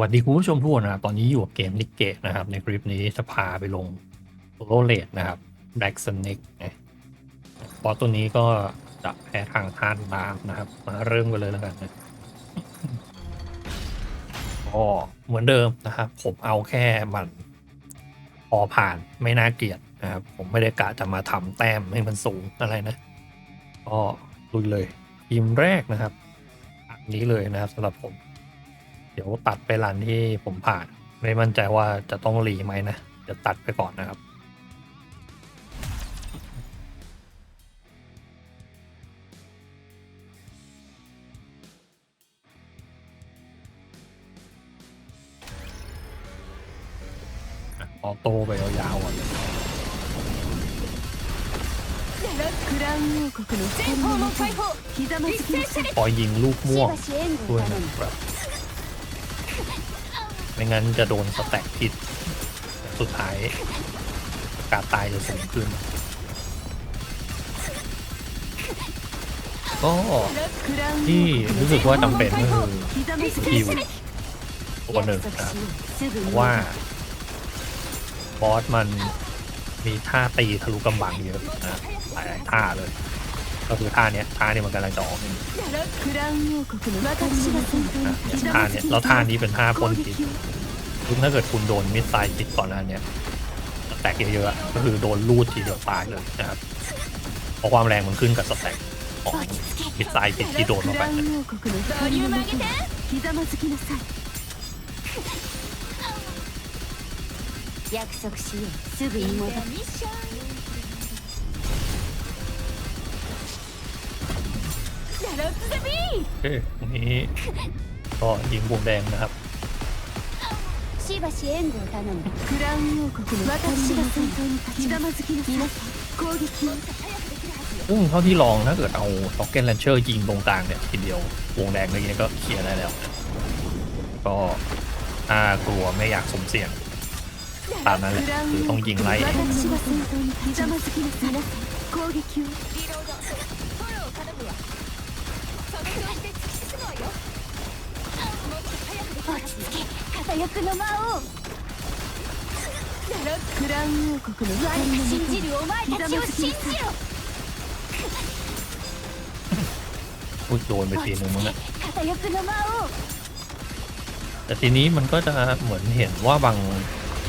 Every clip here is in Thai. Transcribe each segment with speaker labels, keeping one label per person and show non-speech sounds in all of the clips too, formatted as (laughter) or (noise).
Speaker 1: วัสดีคุณผู้ชมทุกคนนะครับ ตอนนี้อยู่กับเกมลิกเกตนะครับ ในคลิปนี้จะพาไปลงโซโลเลดนะครับ Black Snake นะบอสตัวนี้ก็จะแพ้ทางท่านน้ำนะครับ มาเริ่มกันเลยแล้วกันนะก็เหมือนเดิมนะครับ ผมเอาแค่มันพอผ่านไม่น่าเกลียดนะครับ ผมไม่ได้กะจะมาทำแต้มให้มันสูงอะไรนะก็ลุยเลยทีมแรกนะครับอันนี้เลยนะครับสำหรับผม เดี๋ยวตัดไปรันที่ผมผ่าน ไม่มั่นใจว่าจะต้องรีไหมนะเดี๋ยวตัดไปก่อนนะครับออโต้ไปยาวๆอะพอยิงลูกม่วงด้วยนะครับ ไม่งั้นจะโดนสแต็กผิดสุดท้ายการตายจะสูงขึ้น ก็ที่รู้สึกว่าจำเป็นก็คือ
Speaker 2: คิว
Speaker 1: ตัวหนึ่งครับว่าบอสมันมีท่าตีทะลุกำบังเยอะนะหลายท่าเลย ก็คือท่าเนี้ยท่าเนี้ยมันกำลังจะออกนี่
Speaker 2: クラウン王国の私が先頭
Speaker 1: นะ
Speaker 2: に
Speaker 1: เนี่ย
Speaker 2: ひざ
Speaker 1: ท่า
Speaker 2: まず
Speaker 1: เนี้ย
Speaker 2: き
Speaker 1: แล้ว
Speaker 2: な
Speaker 1: ท่า
Speaker 2: さい
Speaker 1: นี้เป็นท่าพ่น
Speaker 2: 攻
Speaker 1: พิษ
Speaker 2: 撃を
Speaker 1: ซึ่งถ้าเกิดคุณโดนมิสไซล์ติดก่อนหน้าเนี้ยสแต็กเยอะๆก็คือโดนลูดทีเดียวตายเลยนะครับ เพราะความแรงมันขึ้นกับสแต็กของมิสไซล์ติดที่โดน
Speaker 2: ク
Speaker 1: เข้าไป
Speaker 2: ラウ
Speaker 1: นะ
Speaker 2: ン王国の光のもとにひざまずきなさい
Speaker 3: 約束しようすぐに戻る
Speaker 1: โอเคอันนี้ก็ยิงวงแดงนะครับ
Speaker 3: しばし援護を頼む
Speaker 2: クラウン王国の私が先頭にひざまずきなさい攻撃を
Speaker 1: ซึ่งเท่าที่ลองถ้าเกิดเอาล็อกเก็ตแลนเชอร์ยิงตรงกลางเนี่ยทีเดียววงแดงเมื่อกี้ก็เคลียร์ได้แล้วนะก็ถ้ากลัวไม่อยากสมเสี่ยง ตามนั้นแหละ
Speaker 2: クラウン
Speaker 1: คือ
Speaker 2: 王
Speaker 1: ต้อง
Speaker 2: 国
Speaker 1: ยิง
Speaker 2: の
Speaker 1: ไล่
Speaker 3: け片翼の魔王
Speaker 2: クラウン王国の光のもと
Speaker 3: 信
Speaker 2: に
Speaker 3: じるお前たちを信じろ
Speaker 1: พูดโดนไปทีนึงมั้งนะ
Speaker 3: 片翼の魔王
Speaker 1: แต่ทีนี้มันก็จะเหมือนเห็นว่าบาง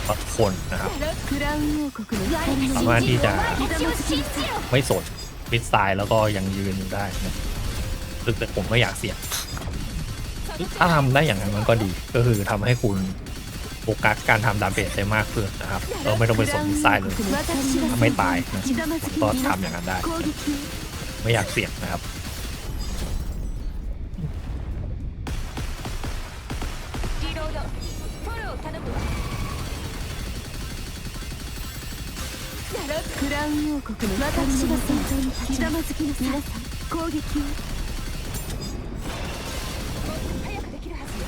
Speaker 1: บางคนนะครับ
Speaker 2: クラウン王国の光の
Speaker 1: สา
Speaker 2: も
Speaker 1: มารถ
Speaker 2: と
Speaker 1: ที่
Speaker 2: に
Speaker 1: จะ
Speaker 3: お前たちを信じろ
Speaker 1: ไม่สนมิดไซล์แล้วก็ยังยืนอยู่ได้นะซึ่งแต่ผมก็อยากเสี่ยง ถ้าทำได้อย่างนั้นมันก็ดี ก็คือทำให้คุณโฟกัสการทำดาเมจได้มากขึ้นนะครับเราไม่ต้องไปสนมิดไซล์เลย ถ้าไม่ตายนะ
Speaker 2: ひざまずき
Speaker 1: ก็
Speaker 2: なさ
Speaker 1: ทำอย่างนั้นได้
Speaker 2: い攻撃を
Speaker 1: ไม่อยากเสี่ยงนะครับ
Speaker 3: リロードフォロー頼むわ
Speaker 2: クラウン王国の私が先頭にひざまずきなさい攻撃を
Speaker 3: 早くできるはずよ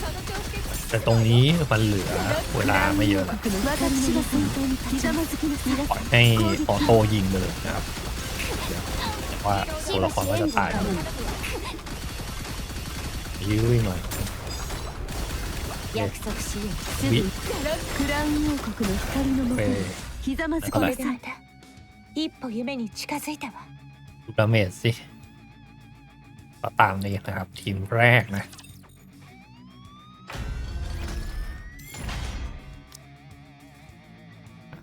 Speaker 3: その調子で
Speaker 1: แต่ตรงนี้มันเหลือเวลาไม่เยอะละ
Speaker 2: 国の私が先頭にひざまずきなさい
Speaker 1: ปล่อยให้ออโต้ยิงไปเลยนะครับเดี๋ยวแต่ว่าตัวละครก็จะตายแล้วยื้ออีกหน่อย
Speaker 3: 約束しようすぐ
Speaker 1: วิ
Speaker 3: に
Speaker 2: クラウン王国の光のも
Speaker 1: ไป
Speaker 2: とにひざまずきなさい
Speaker 3: これでまた一歩夢に近づいたわ
Speaker 1: ดูดาเมจสิก็ตามนี้นะครับ ทีมแรกนะ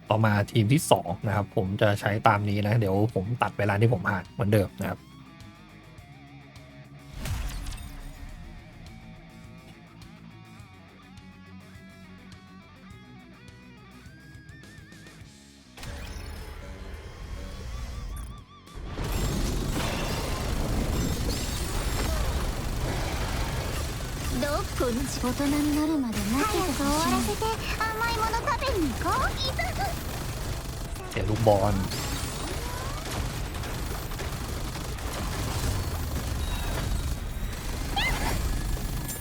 Speaker 1: ต่อมาทีมที่สองนะครับ ผมจะใช้ตามนี้นะ เดี๋ยวผมตัดเวลาที่ผมผ่านเหมือนเดิมนะครับ
Speaker 3: 大人になるまで待ってて終わらせて甘いもの食べに行こう
Speaker 1: เสียลูกบอล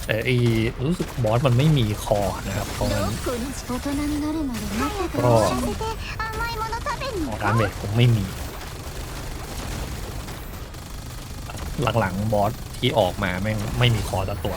Speaker 1: แต่ไอีรู้สึกบอสมันไม่มีคอนะครับ เพราะ
Speaker 3: ど
Speaker 1: งั้น
Speaker 3: こに大人になるまで待ってて
Speaker 1: あ
Speaker 3: 終わらせて甘いもの食べに
Speaker 1: ค
Speaker 3: 行
Speaker 1: อ
Speaker 3: こ
Speaker 1: ดาเมจคงไม่มี หลังๆบอสที่ออกมาแม่งไม่มีคอสักตัว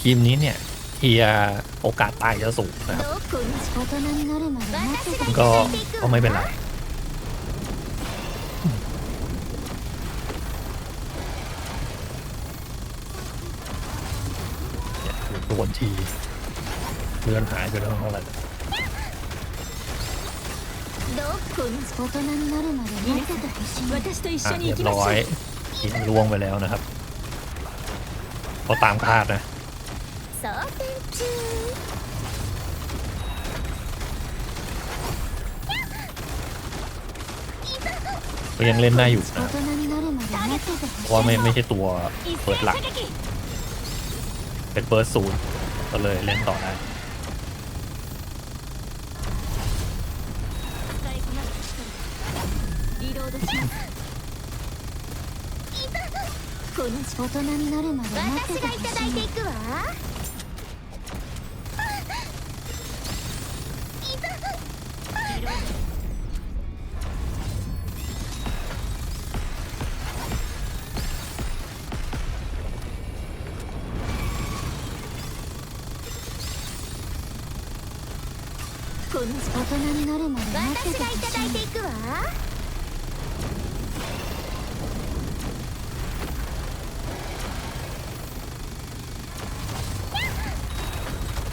Speaker 1: ทีมนี้เนี่ยเฮียโอกาสตายจะสูงนะครับ ก็ก็ไม่เป็นไรโดนทีเลื่อนหายไปแล้วเท่าไหร่เรียบร้อยกินล่วงไปแล้วนะครับ ก็ตามคาดนะ
Speaker 3: 装填中
Speaker 1: ก็ยังเล่นได้อยู่
Speaker 3: 大
Speaker 1: นะ
Speaker 3: 人になるまで待ってて
Speaker 1: เพ
Speaker 3: ほ
Speaker 1: ราะว่า
Speaker 3: しい
Speaker 1: ไม่ไม่ใช่ตัวเปิดหลัก
Speaker 2: 一斉射撃
Speaker 1: เป็นเปิดศูนย์ก็เลยเล่นต่อได้
Speaker 2: 使いこなすリロードします
Speaker 3: こん大人になるまで待っててほしい
Speaker 2: こん
Speaker 3: 大人になるまで待っててほしいいくわ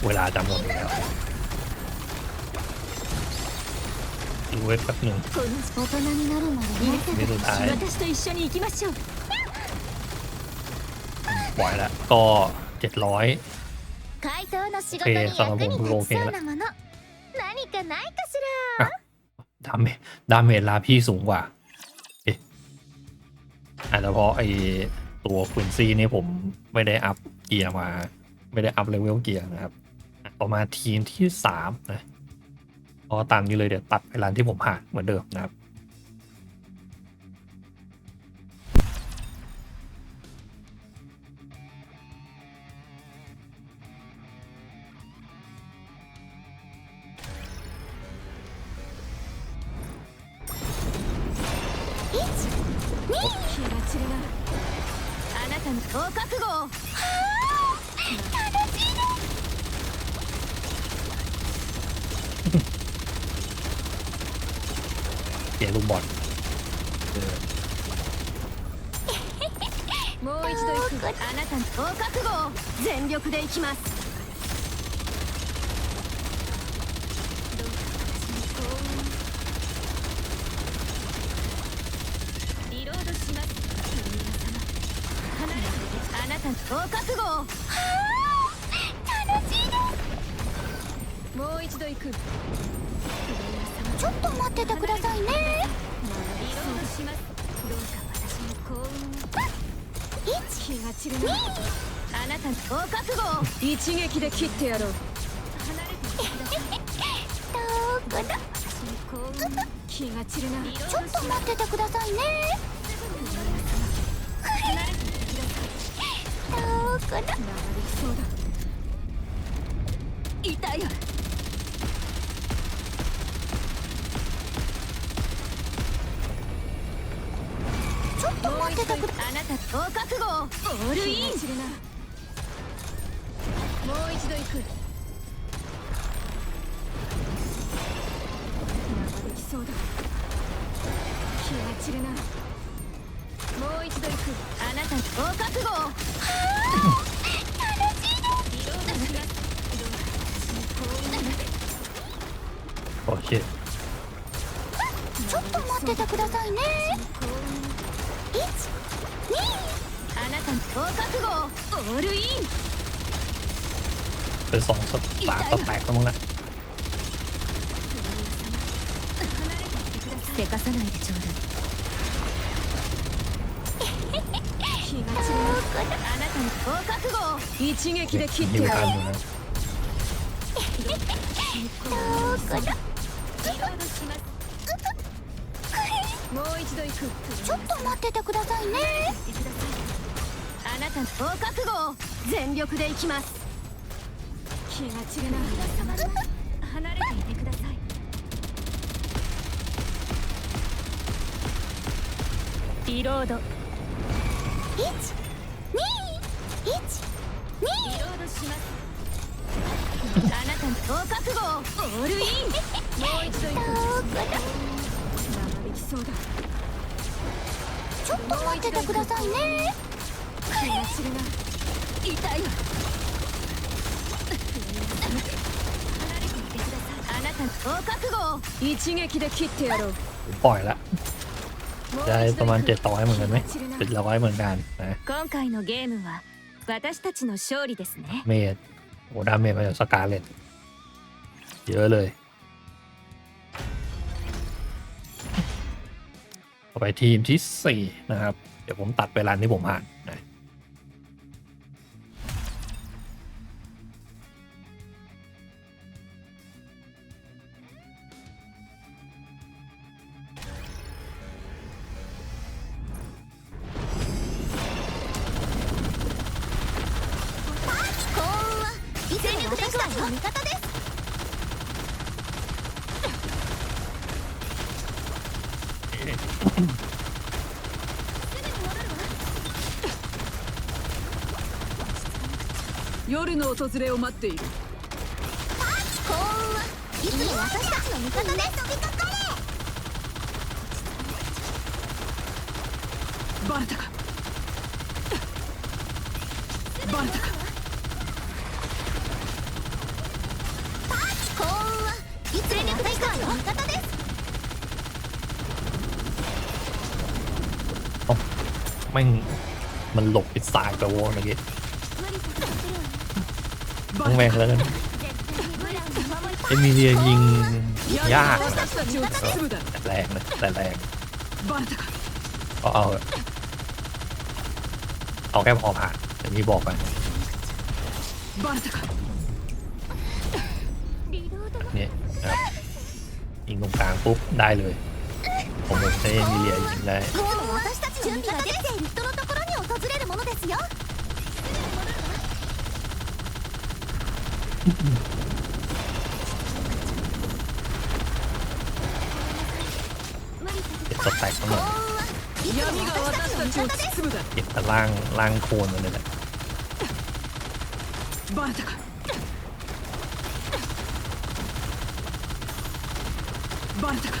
Speaker 1: เวลาจะหมดแล้วดูเวทแป๊บหนึ่ง
Speaker 3: こん大人になるまで待っててほしい
Speaker 1: はい
Speaker 2: 私と一緒に行きましょう
Speaker 1: ปล่อยแล้ว ก็ 700
Speaker 3: 怪盗の仕
Speaker 1: 事に役に立ちそうな
Speaker 3: もの何かないかし
Speaker 1: ดาเมจดาเมจลาพี่สูงกว่า เอ๊ะอาจจะเพราะไอตัวควินซี่นี่ผมไม่ได้อัพเกียร์มา ไม่ได้อัพเลเวลเกียร์นะครับอ่ะต่อมาทีมที่สามนะก็ตามนี้เลยเดี๋ยวตัดไปร้านที่ผมหาเหมือนเดิมนะครับ し (laughs) い
Speaker 2: もう一度行く。あなたのお覚悟を全力でいきます。
Speaker 3: ちょっと待っててくださいね。
Speaker 2: あなた。のお覚悟を一撃で切ってやろう
Speaker 3: ど
Speaker 2: うかな気が散るなち
Speaker 3: ょっと待っててくださいねど
Speaker 2: うかな痛い
Speaker 3: よ
Speaker 2: あなた覚悟オールインもう一度行く気が散るなもう一度行くあなた楽しいいろんな
Speaker 1: 気がなる
Speaker 3: ちょっと待っててくださいね。
Speaker 2: なたのお覚悟をオールイン
Speaker 1: เป็นสองสตาร์สแต็กแล้วมั้งนะ
Speaker 2: せかさないでちょうだい気が散るあなたのお覚悟を一撃で切って
Speaker 1: ยิว
Speaker 2: や
Speaker 1: ทัน
Speaker 2: る
Speaker 1: อยู่นะ
Speaker 2: もう一度行く
Speaker 3: ちょっと待っててくださいね
Speaker 2: お覚悟を全力で行きます。気が散るな。離れていてください。リロード。
Speaker 3: 1 2 1 2
Speaker 2: リロードしますあなたのお覚悟をオールイン。もう一度行く長引きそうだ。
Speaker 3: ちょっと待っててくださいね
Speaker 2: 気が散るな痛いわ離れていてくださいあなたのお覚悟を一撃で切ってやろう
Speaker 1: ปล่อยละ
Speaker 2: もう
Speaker 1: ได้
Speaker 2: 一
Speaker 1: ประ
Speaker 2: 度
Speaker 1: มาณ
Speaker 2: 行く
Speaker 1: เจ็ดร้อยเหมือนกันไหม
Speaker 2: 気が散るな
Speaker 1: เจ็ดร้อยเหมือนกันนะ
Speaker 2: 今回のゲームは私たちの勝利ですね
Speaker 1: เมดโอ้ดาเมจมาจากสกาเลตเยอะเลยต่อไปทีมที่สี่นะครับ เดี๋ยวผมตัดเวลาที่ผมผ่าน
Speaker 3: の味方です。
Speaker 2: 夜の訪れを待っている
Speaker 3: 幸運はいつも私たちの味方です飛びかかれ
Speaker 2: バレた
Speaker 1: ม่งมันหลบไอ้สายกระวงเมื่อกี้ต้องแม่งแล้วกันเอ็มเรียยิงยากนะแแรงนะแต่แรงก็เอาเอาแค่พอผ่านอย่างที่บอกไปเนี่ยยิงตรงกลางปุ๊บได้เลย ผมเอ็มเรียยิงได้
Speaker 3: いつも私たちの味方できている人のところに訪れるものですよ
Speaker 1: เก็บสแต็กทั้งหมด
Speaker 3: 幸運はいつも
Speaker 2: 闇が
Speaker 3: 私たちの味
Speaker 2: 私たちを
Speaker 3: 方です
Speaker 2: 包むだ
Speaker 1: เก็บแต่ล่างล่างโคนมันเลยแหละ
Speaker 2: バレたかバレたか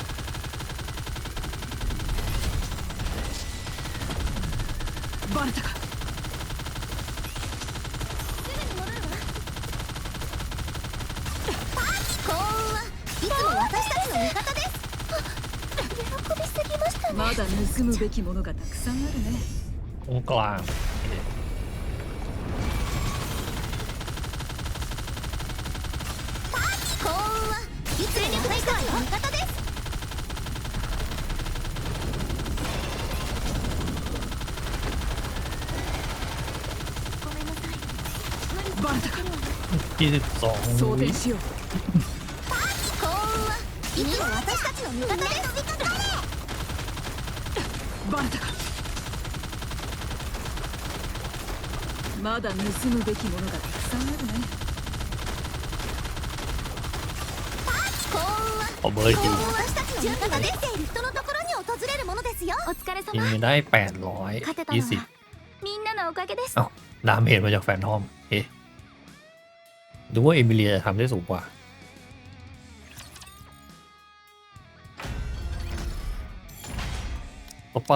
Speaker 2: べきものがたくさんあるね。
Speaker 1: おかわ
Speaker 3: 幸運は実力の人はい方です
Speaker 2: バレたか
Speaker 1: いけぞ
Speaker 2: 想定しよう
Speaker 3: 幸運は実は私たちの味方です
Speaker 2: まだ盗むべきものがたくさんあるね
Speaker 1: ขอเる
Speaker 3: ものですよお
Speaker 1: ยิงได้แปดร้อยยี่สิบ
Speaker 3: かげです
Speaker 1: あดามเหตุมาจากแฟนทอม เอ๊ะดูว่าเอมิเลียทำได้สูงกว่าไป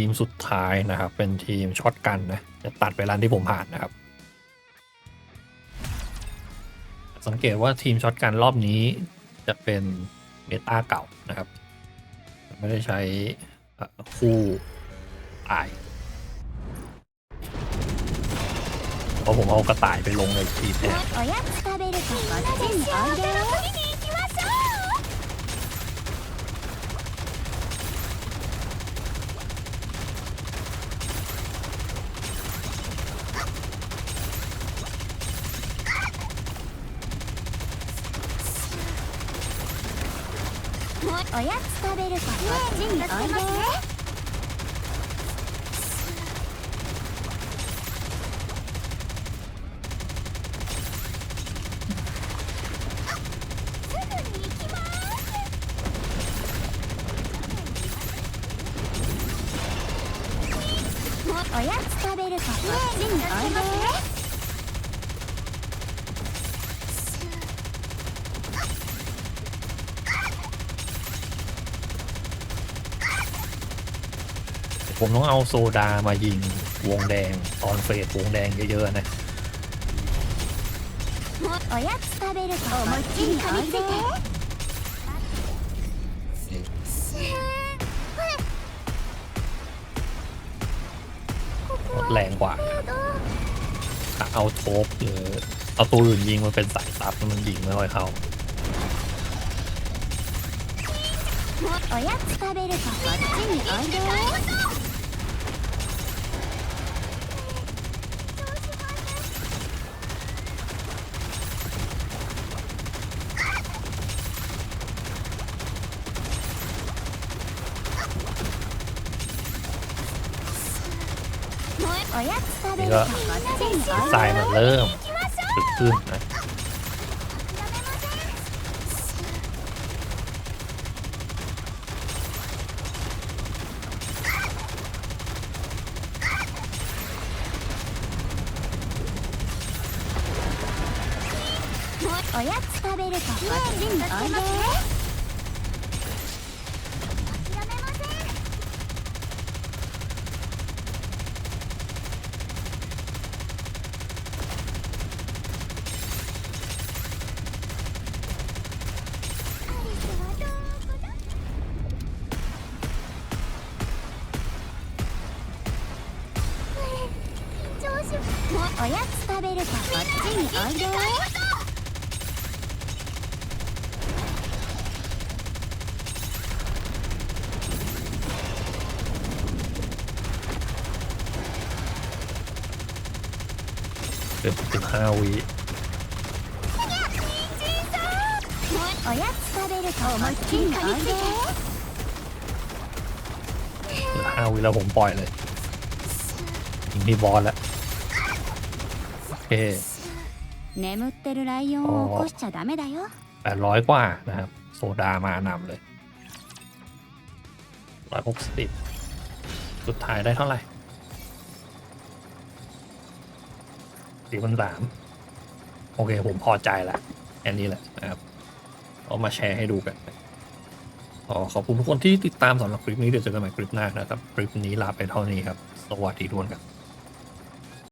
Speaker 1: ทีมสุดท้ายนะครับ เป็นทีมช็อตกันนะจะตัดไปร้านที่ผมผ่านนะครับ สังเกตว่าทีมช็อตกันรอบนี้จะเป็นเมตาเก่านะครับ ไม่ได้ใช้คู่ตายเพราะผมเอากระต่ายไปลงในทีมแทน
Speaker 3: おおやつ食べるかこっちにおいで。おやつ食べるかこっちにおいで
Speaker 1: ผมต้องเอาโซดามายิงวงแดง ตอนเฟสวงแดงเยอะๆนะ
Speaker 3: おやつ食べるかこっちにおいで
Speaker 1: แรงกว่าถ้าเอาโทบหรือเอาตัวอื่นยิงมันเป็นสายซับมันยิงไม่ค่อยเข้า
Speaker 3: おやつ食べるかこっちにおいで おやつ食べるかこっちにおいで
Speaker 1: ทรายมันเริ่มตึกขึ้นนะ
Speaker 3: おやつ食べるかこっちにおいで おやつ食べるかこっちにおいで
Speaker 1: เกือบสิบห้าวิ
Speaker 3: おやつ食べるかこっちにおいで
Speaker 1: เหลือห้าวิแล้วผมปล่อยเลยยิงที่บอสแล้ว โอเค
Speaker 3: 眠ってるライオンを起こしちゃダメだよ
Speaker 1: แปดร้อยกว่านะครับ โซดามานำเลยร้อยหกสิบสุดท้ายได้เท่าไหร่สี่พันสามโอเค ผมพอใจละแค่นี้แหละนะครับเอามาแชร์ให้ดูกันขอขอบคุณทุกคนที่ติดตามสำหรับคลิปนี้เดี๋ยวเจอกันใหม่คลิปหน้านะครับ คลิปนี้ลาไปเท่านี้ครับ สวัสดีทุกคนครับ